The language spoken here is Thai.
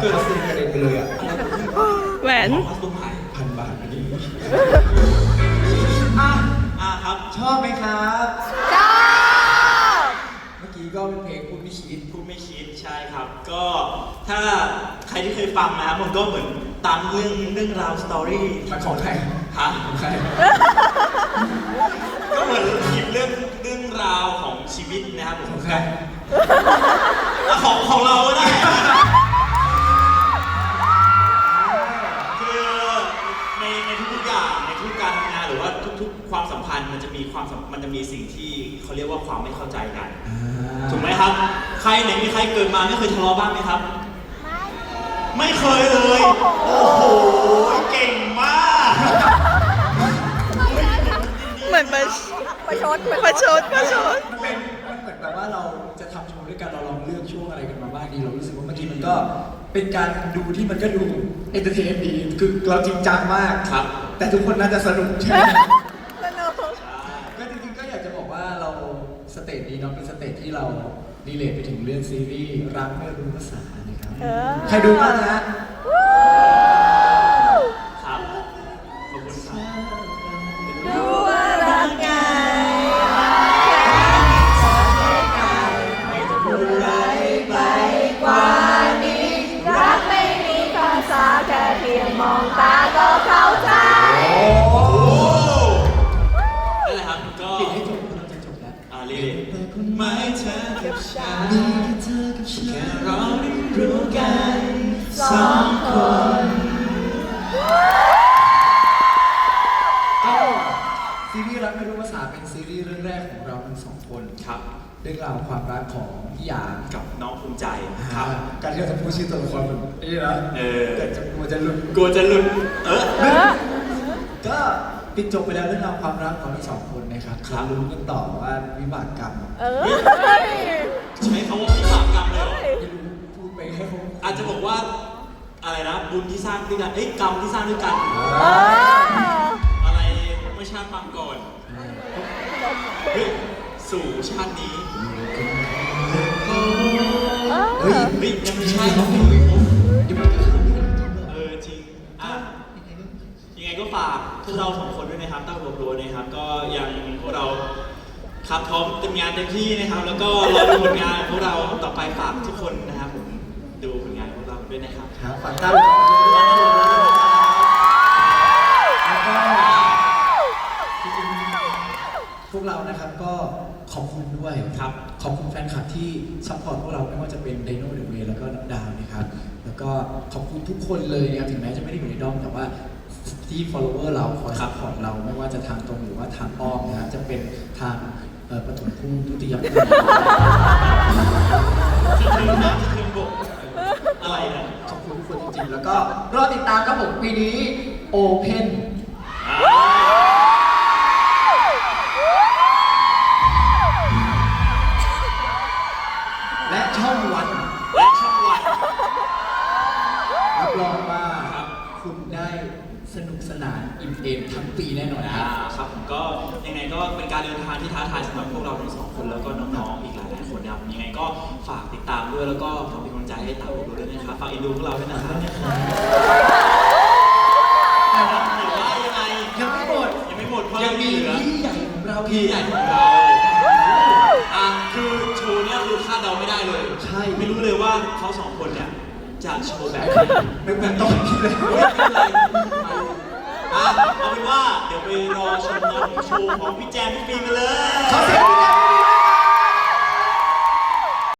เกิดคอสตูมกระเด็นไปเลยอะแหวนของคอสตูมหายพันบาทอันนี้อะอะครับ ชอบไหมครับ ชอบ เมื่อกี้ก็เป็นเพลงพูดไม่คิดพูดไม่คิดใช่ครับ ก็ถ้าใครที่เคยฟังนะครับมันก็เหมือนตามเรื่องเรื่องราวสตอรี่มันของใคร ฮะ มสัมมันจะมีสิ่งที่เขาเรียกว่าความไม่เข้าใจกัน ถูกไหมครับ ใครไหนมีใครเกิดมาไม่เคยทะเลาะบ้างไหมครับ ไม่เคยเลย โอ้โห เก่งมาก เหมือนประประชดประชดประชดมันเป็นมันเหมือนแบบว่าเราจะทำโชว์ด้วยกันเราลองเลือกช่วงอะไรกันมาบ้างดีเรารู้สึกว่าเมื่อกี้มันก็เป็นการดูที่มันก็ดูเอนเตอร์เทนดีคือเราจริงจังมากครับ แต่ทุกคนน่าจะสนุกใช่ไหม สนุก ก็จริงๆก็อยากจะบอกว่าเราสเตจ นี้เนาะเป็นสเตจที่เราดีเลทไปถึงเรื่องซีรีส์รักไม่รู้ภาษานะครับเออ ใครดูบ้างนะครับขอบคุณครับดูว่ารักไงไม่จะพูดอะไรไปกว่านี้ รักไม่มีภาษาแค่เพียงมองตาก็เข้าใจ เธอกับฉันมีแค่เธอกับฉัแค่นเราได้รู้กันสองคนก็ซีรีส์รักไม่รู้ภาษาเป็นซีรีส์เรื่องแรกของเราทั้งสองคนครับ เรื่องราวความรักของพี่หยางกับน้องภูมิใจครับ การที่เราจะพูดชื่อตัวละครมันนี่นะเออแต่จะกลัวจะหลุดกลัวจะหลุดเออเออก็ ปิดจบไปแล้วเรื่องราวความรักของทั้งสองคนนะครับครับลุ้นกันต่อว่าวิบากกรรมเออใช้คำว่าวิบากกรรมเลยเหรอไม่รู้พูดไปให้เขาอาจจะบอกว่าอะไรนะบุญที่สร้างด้วยกันเอ้ยกรรมที่สร้างด้วยกันเอออะไรเมื่อชาติปางก่อนเฮ้ยสู่ชาตินี้เฮ้ยเฮ้ยยังไม่ใช่เขาไม่รู้เดี๋ยวมันก็เข้าไม่ได้จริ ฝากพวกเราสองคนด้วยนะครับตั้งรวมตัวนะครับ ก็ยังพวกเราครับพร้อมเต็มงานเต็มที่นะครับ แล้วก็รอดูผลงานของพวกเราต่อไปฝากทุกคนนะครับผมดูผลงานของพวกเราด้วยนะครับ ครับฝากตามแล้วก็จริงๆพวกเรานะครับก็ขอบคุณด้วยครับขอบคุณแฟนคลับที่ซัพพอร์ตพวกเราไม่ว่าจะเป็นไดโนเดอะเวแล้วก็ดาวนะครับ แล้วก็ขอบคุณทุกคนเลยนะครับถึงแม้จะไม่ได้อยู่ในด้อมแต่ว่า ที่ follower เราคอยซัพพอร์ตเราไม่ว่าจะทางตรงหรือว่าทางอ้อมนะครับจะเป็นทางเอ่อปฐมภูมิทุติยภูมิที่คืนน้ำที่คืนบกอะไรนะ ขอบคุณทุกคนจริงๆ แล้วก็รอติดตามครับผมปีนี้ Open กสนานอิ่มเอมทั้งปีแน่นอนคอ่ารับครับผมก็ยังไงก็เป็นการเดินทางที่ท้าทายสำหรับพวกเราทั้งสองคนแล้วก็น้องๆอีกหลายๆคนนะครับยังไงก็ฝากติดตามด้วยแล้วก็ฝากเป็นกำลังใจให้ตามพวกเราด้วยนะครับฝากเอ็นดูพวกเราด้วยนะครับแต่ว่าแต่ว่ายังไงยังไม่หมดยังไม่หมดเพราะยังมีเหลือพี่ใหญ่ของเราพี่ใหญ่ของเราอะคือโชว์เนี้ยคือคาดเดาไม่ได้เลย ใช่ไม่รู้เลยว่าเขาสองคนเนี่ยจะโชว์แบบไม่เหมือนต้องคิดเลยเฮ้ยไม่เป็นไรอะเอาเป็นว่าเดี๋ยว ไปรอชมน้องโชว์ของพี่แจมพี่ฟิล์มกันเลย ขอเสียงพี่แจ๊คด้วย